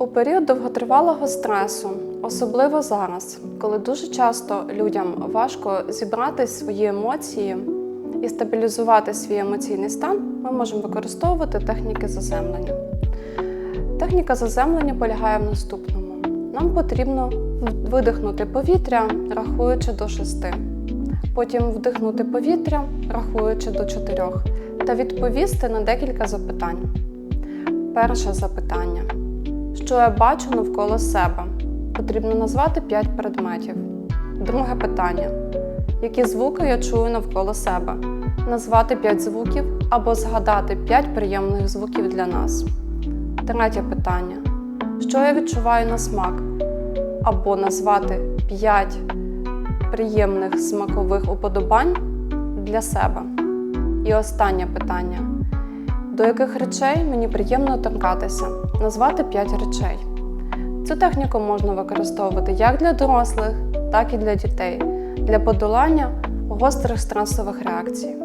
У період довготривалого стресу, особливо зараз, коли дуже часто людям важко зібрати свої емоції і стабілізувати свій емоційний стан, ми можемо використовувати техніки заземлення. Техніка заземлення полягає в наступному: нам потрібно видихнути повітря, рахуючи до 6, потім вдихнути повітря, рахуючи до 4, та відповісти на декілька запитань. Перше запитання. Що я бачу навколо себе? Потрібно назвати 5 предметів. Друге питання. Які звуки я чую навколо себе? Назвати 5 звуків або згадати 5 приємних звуків для нас. Третє питання. Що я відчуваю на смак? Або назвати 5 приємних смакових уподобань для себе. І останнє питання. До яких речей мені приємно торкатися? Назвати 5 речей. Цю техніку можна використовувати як для дорослих, так і для дітей для подолання гострих стресових реакцій.